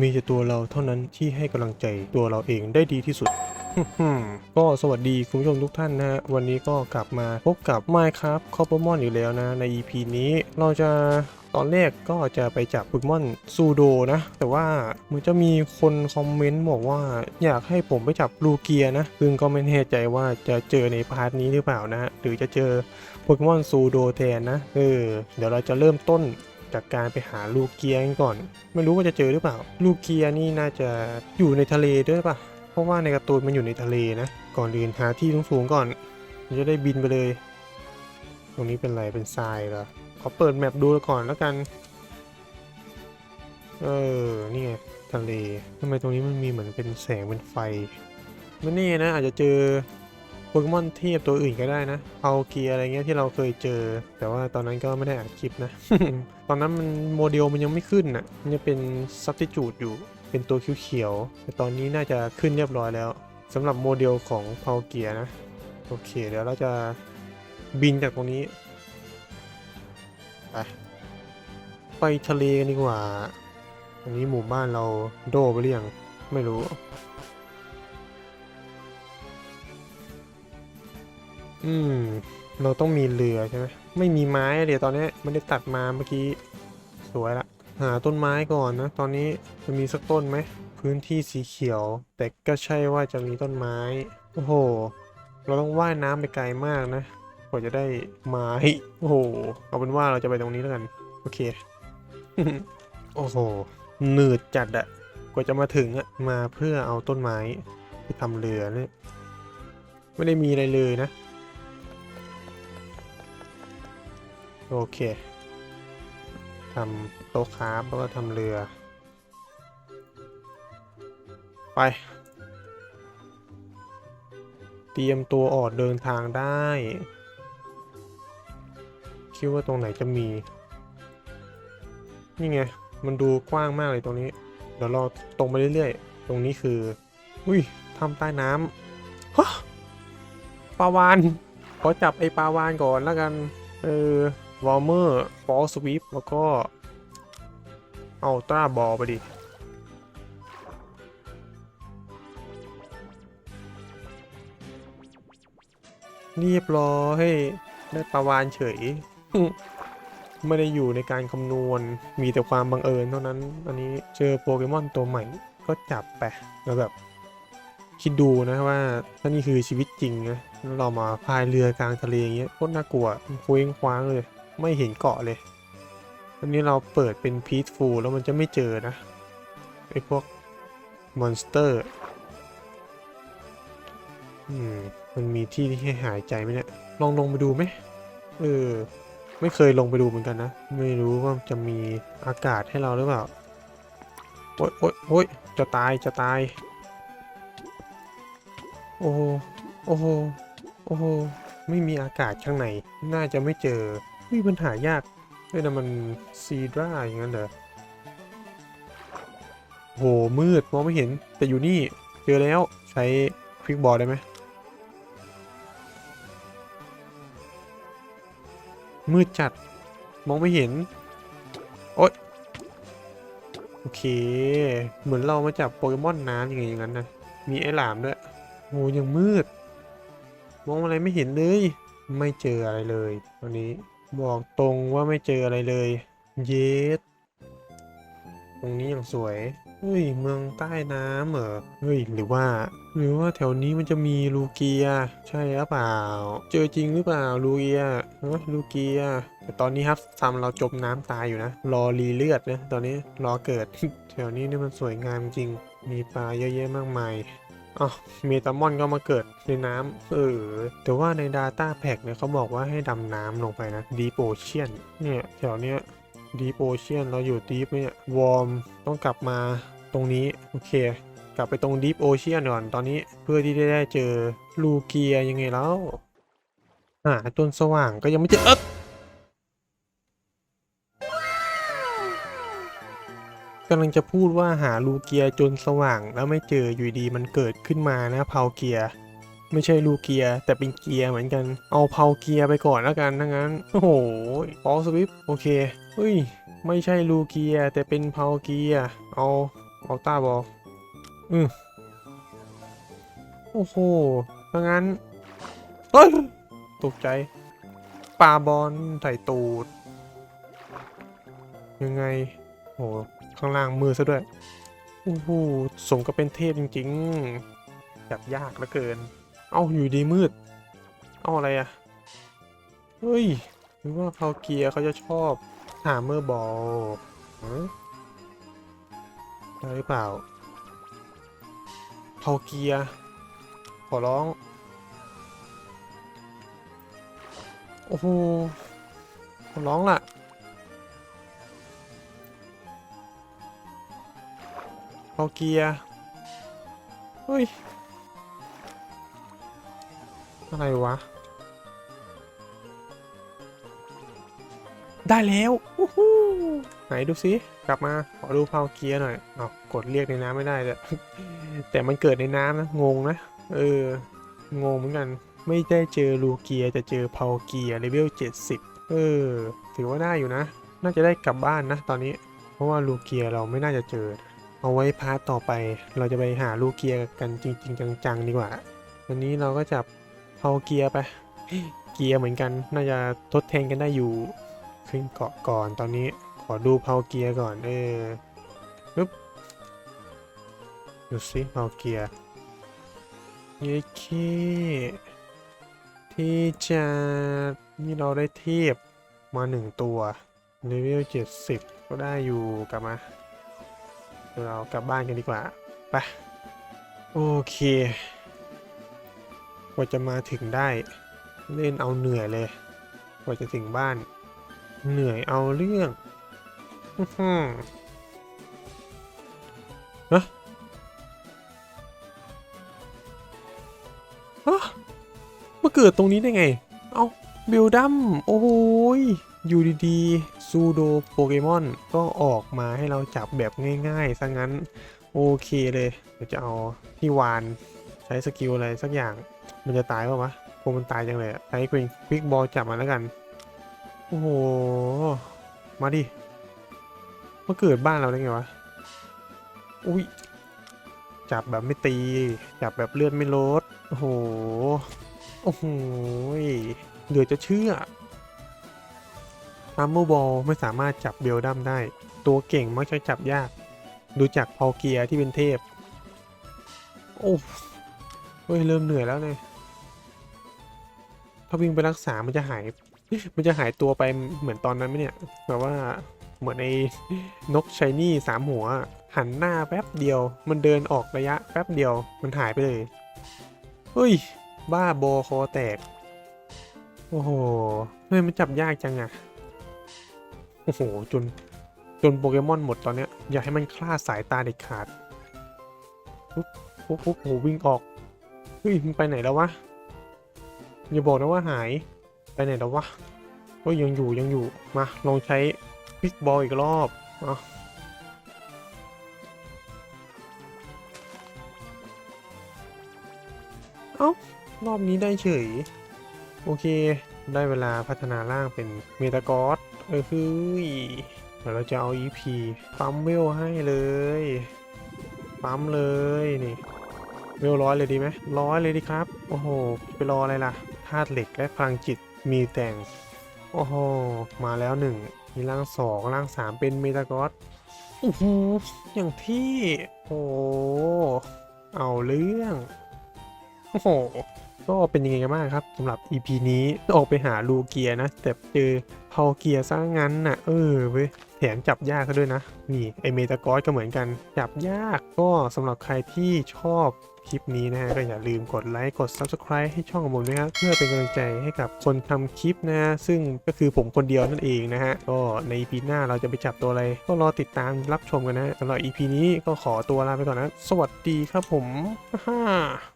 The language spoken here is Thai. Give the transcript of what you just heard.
มีแต่ตัวเราเท่านั้นที่ให้กำลังใจตัวเราเองได้ดีที่สุดก็สวัสดีคุณผู้ชมทุกท่านนะฮะวันนี้ก็กลับมาพบกับ Minecraft c o p p e r m o n อยู่แล้วนะ ใน EP นี้เราจะตอนแรกก็จะไปจับโปเกมอนซูโดนะ แต่ว่ามันจะมีคนคอมเมนต์บอกว่าอยากให้ผมไปจับลูเกียนะซึ่งก็ไม่แน่ใจว่าจะเจอในพาร์ทนี้หรือเปล่านะฮะหรือจะเจอโปเกมอนซูโดแทนนะเออเดี๋ยวเราจะเริ่มต้น จากการไปหาลูเกียกันก่อน ไม่รู้ว่าจะเจอหรือเปล่า ลูเกียนี่น่าจะอยู่ในทะเลด้วยป่ะเพราะว่าในกร์ตูนมันอยู่ในทะเลนะก่อนอื่นหาที่สูงๆก่อนจะได้บินไปเลย ตรงนี้เป็นอะไรเป็นทรายเหรอขอเปิดแมปดูก่อนแล้วกัน เออนี่ไงทะเลทำไมตรงนี้มันมีเหมือนเป็นแสงเป็นไฟไม่แน่นะอาจจะเจอ ปเกมอนเทพตัวอื่นก็ได้นะเอาเกียอะไรเงี้ยที่เราเคยเจอ แต่ว่าตอนนั้นก็ไม่ได้อัดคลิปนะ ตอนนั้นมันโมเดลมันยังไม่ขึ้นน่ะมันจะเป็นซับ s ิจูดอยู่เป็นตัวเขียวๆแต่ตอนนี้น่าจะขึ้นเรียบร้อยแล้วสำหรับโมเดลของเพาเกียนะ โอเคเดี๋ยวเราจะบินจากตรงนี้ ไปไปทะเลกันดีกว่า อันนี้หมู่บ้านเราโดไปหรือยังไม่รู้ อืม เราต้องมีเรือใช่ไหมไม่มีไม้เดี๋ยวตอนนี้ไม่ได้ตัดมาเมื่อกี้สวยละหาต้นไม้ก่อนนะ ตอนนี้จะมีสักต้นไหมพื้นที่สีเขียว แต่ก็ใช่ว่าจะมีต้นไม้โอ้โห เราต้องว่ายน้ำไปไกลมากนะกว่าจะได้ไม้โอ้โหเอาเป็นว่าเราจะไปตรงนี้แล้วกันโอเคโอ้โหหนืดจัดอะกว่าจะมาถึงอะมาเพื่อเอาต้นไม้ไปทำเรือเนี่ยไม่ได้มีอะไรเลยนะ โอเคทำโต๊ะคราฟแล้วก็ทำเรือ ไป เตรียมตัวออกเดินทางได้ คิดว่าตรงไหนจะมี นี่ไง มันดูกว้างมากเลยตรงนี้ เดี๋ยวเราตรงไปเรื่อยๆ ตรงนี้คือ อุ้ยทำใต้น้ำฮะปลาวานขอจับไอ้ปลาวานก่อนแล้วกัน เออ วอลเมอร์ฟอลสวีปแล้วก็เอาตราบอลไปดิเรียบร้อยได้ปลาวานเฉย ไม่ได้อยู่ในการคำนวณ มีแต่ความบังเอิญเท่านั้น อันนี้เจอโปเกมอนตัวใหม่ก็จับไปแล้วแบบ คิดดูนะว่าถ้านี่คือชีวิตจริงนะเรามาพายเรือกลางทะเลอย่างเงี้ยโคตรน่ากลัวเคว้งคว้างเลย ไม่เห็นเกาะเลยอันนี้เราเปิดเป็นพีทฟูลแล้วมันจะไม่เจอนะไอพวกมอนสเตอร์อืมมันมีที่ที่ให้หายใจไหมเนี่ย ลองลงไปดูไหมเออ ไม่เคยลงไปดูเหมือนกันนะ ไม่รู้ว่าจะมีอากาศให้เราหรือเปล่า โอ๊ยโอ๊ยโอ๊ยจะตาย จะตาย โอ้โห โอ้โห โอ้โห ไม่มีอากาศข้างใน น่าจะไม่เจอ มีปัญหายากเฮ้ยนะมันซีดราอย่างนั้นเหรอโหมืดมองไม่เห็นแต่อยู่นี่เจอแล้วใช้ควิกบอลได้ไหมมืดจัดมองไม่เห็น โอ๊ยโอเค เหมือนเรามาจับโปเกมอนน้ำยังไงอย่างนั้นนะมีไอ้หลามด้วยโหยังมืด มองอะไรไม่เห็นเลย ไม่เจออะไรเลยวันนี้ บอกตรงว่าไม่เจออะไรเลย เยสตรงนี้อย่างสวย เฮ้ย เมืองใต้น้ำเหรอ เฮ้ย หรือว่า หรือว่าแถวนี้มันจะมีลูเกีย ใช่หรือเปล่า เจอจริงหรือเปล่าลูเกียฮะลูเกีย แต่ตอนนี้ครับซัมเราจมน้ำตายอยู่นะ รอรีเลือดนะ ตอนนี้รอเกิด แถวนี้นี่มันสวยงามจริง มีปลาเยอะแยะมากมาย อ๋อเมตามอนก็มาเกิดในน้ำเออ แต่ว่าใน Data Pack เนี่ยเขาบอกว่าให้ดำน้ำลงไปนะ Deep Ocean เนี่ยแถวเนี้ย Deep Ocean เราอยู่ Deep เนี่ยวอร์มต้องกลับมาตรงนี้ โอเค กลับไปตรง Deep Ocean ก่อนตอนนี้เพื่อที่จะได้เจอลูเกียยังไงแล้วหาต้นสว่างก็ยังไม่เจอเอ๊ะำลังจะพูดว่าหาลูเกียจนสว่าง แล้วไม่เจออยู่ดีมันเกิดขึ้นมานะเพาเกียไม่ใช่ลูเกียแต่เป็นเกียเหมือนกัน เอาเพาเกียไปก่อนแล้วกันถ้างั้น โอ้โหพอสวิปโอเคเฮ้ย ไม่ใช่ลูเกียแต่เป็นเพาเกียเอาอัลต้าบอลอืมโอ้โหถ้างั้นเฮ้ยตกใจปาบอลใส่ตูด ยังไงโห ข้างล่างมือซะด้วยโอ้โหสมกับเป็นเทพจริงๆจับยากเหลือเกิน เอาอยู่ดีมืด เอาอะไรอะเฮ้ยหรือว่าเพาเกียร์เขาจะชอบหาเมอร์บอลได้หรือเปล่าเพาเกียร์ขอร้อง โอ้โหขอร้องล่ะ พาเกียร์เฮ้ย อะไรวะ ได้แล้ววู้ฮู้ไหนดูสิ กลับมา ขอดูพาวเกียร์หน่อยเอากดเรียกในน้ำไม่ได้เลยแต่มันเกิดในน้ำนะ งงนะ เออ งงเหมือนกัน ไม่ได้เจอลูเกียร์จะเจอพาวเกียร์เลเวล 70 เออ ถือว่าได้อยู่นะ น่าจะได้กลับบ้านนะตอนนี้ เพราะว่าลูเกียร์เราไม่น่าจะเจอ เอาไว้พาร์ทต่อไป เราจะไปหาลูกเกียร์กันจริงๆจังๆดีกว่า วันนี้เราก็จับเผาเกียร์ไป เกียร์เหมือนกัน น่าจะทดแทนกันได้อยู่ ขึ้นเกาะก่อนตอนนี้ ขอดูเผาเกียร์ก่อน เออปึ๊บดูสิเผาเกียร์เย้เคที่จะนี่เราได้เทพมาหนึ่งตัวเลเวล70ก็ได้อยู่กลับมา เรากลับบ้านกันดีกว่า ไป โอเคกว่าจะมาถึงได้ เล่นเอาเหนื่อยเลย กว่าจะถึงบ้าน เหนื่อยเอาเรื่องอื้อหือฮะฮะมาเกิดตรงนี้ได้ไง เอาบิลดัมโอ้โหยอยู่ดี ๆ ซูโดโปเกมอนก็ออกมาให้เราจับแบบง่ายๆซะงั้น โอเคเลยเดี๋ยวจะเอาพี่วานใช้สกิลอะไรสักอย่าง มันจะตายเปล่าวะคงมันตายจังเลยใช้ควิกควิกบอลจับมันแล้วกัน โอ้โห มาดิมาเกิดบ้านเราได้ไงวะ อุ้ยจับแบบไม่ตี จับแบบเลือดไม่ลด โอ้โห โอ้โหเหลือจะเชื่อ อัมเมอร์บอลไม่สามารถจับเบลดัมได้ ตัวเก่งมักจะจับยาก ดูจากพอเกียที่เป็นเทพ โอ้เฮ้ย เริ่มเหนื่อยแล้วเลยถ้าวิ่งไปรักษา มันจะหาย มันจะหายตัวไปเหมือนตอนนั้นไหมเนี่ย แบบว่าเหมือนไอ้นกชายนี่สามหัว หันหน้าแป๊บเดียว มันเดินออกระยะแป๊บเดียว มันหายไปเลย เฮ้ย บ้าบอคอแตก โอ้โหเฮ้ยมันจับยากจังอะ โอ้โหจนจนโปเกมอนหมดตอนเนี้ยอย่าให้มันคลาดสายตาเด็ดขาดปุ๊บปุ๊บปุ๊บโหวิ่งออกเฮ้ยมันไปไหนแล้ววะอย่าบอกนะว่าหายไปไหนแล้ววะเฮ้ยยังอยู่ยังอยู่มาลองใช้พิกบอลอีกรอบอะเอ้ารอบนี้ได้เฉย โอเค ได้เวลาพัฒนาร่างเป็นเมตากอส เออคือเดี๋ยวเราจะเอา EP ปั๊มเวลให้เลย ปั๊มเลยนี่เวลร้อยเลยดีไหมร้อยเลยดีครับ โอ้โห ไปรออะไรล่ะธาตุเหล็กและพลังจิตมีแต่ง โอ้โห มาแล้วหนึ่งมีร่างสองร่างสามเป็นเมตากอสโอ้โหอย่างที่ โอ้โหเอาเรื่อง โอ้โห ก็เป็นยังไงกันบ้างครับสำหรับ EP นี้ออกไปหาลูเกียนะ แต่เจอพาเกียซะงั้นน่ะ เออเว้ยแถมจับยากซะด้วยนะ นี่ไอเมตากอสก็เหมือนกัน จับยากก็สำหรับใครที่ชอบคลิปนี้นะฮะก็อย่าลืมกดไลค์กด Subscribe ให้ช่องของผมนะครับเพื่อเป็นกำลังใจให้กับคนทำคลิปนะฮะซึ่งก็คือผมคนเดียวนั่นเองนะฮะ ก็ใน EP หน้าเราจะไปจับตัวอะไร ก็รอติดตามรับชมกันนะสำหรับ EP นี้ก็ขอตัวลาไปก่อนนะ สวัสดีครับผมฮ่า